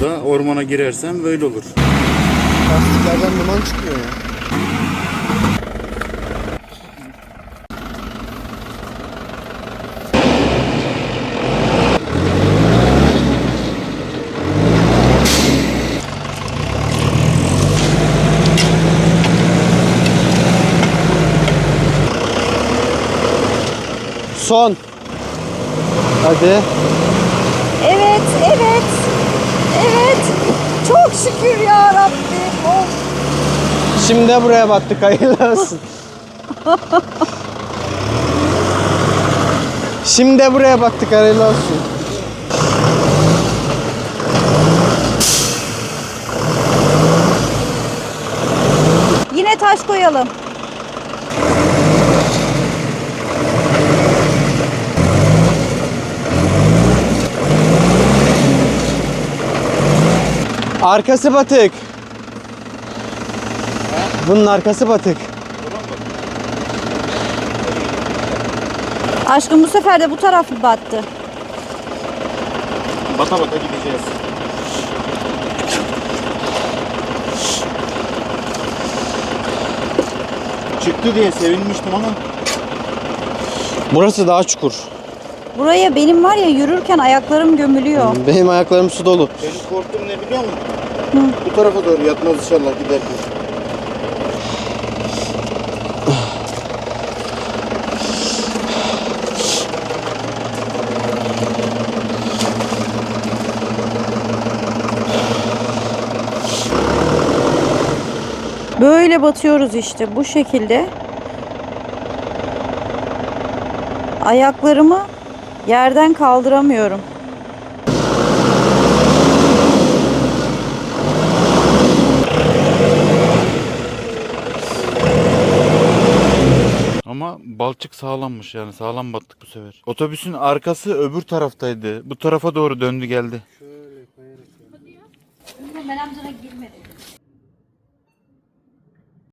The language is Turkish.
da ormana girersen böyle olur. Lastiklerden duman çıkıyor ya. Son. Hadi. Evet, evet. Evet. Çok şükür ya Rabbim. Of. Şimdi de buraya battık hayırlı olsun. Şimdi de buraya battık hayırlı olsun. Yine taş koyalım. Arkası batık. Bunun arkası batık. Aşkım bu sefer de bu tarafı battı. Bata bata gideceğiz. Çıktı diye sevinmiştim ama Burası daha çukur. Buraya benim var ya yürürken ayaklarım gömülüyor. Benim ayaklarım su dolu. benim korktuğum ne biliyor musun? Bu tarafa doğru yatmaz inşallah giderken. Böyle batıyoruz işte bu şekilde. Ayaklarımı yerden kaldıramıyorum. Ama balçık sağlammış yani sağlam battık bu sefer. Otobüsün arkası öbür taraftaydı. Bu tarafa doğru döndü geldi. Ben amcana girmedi.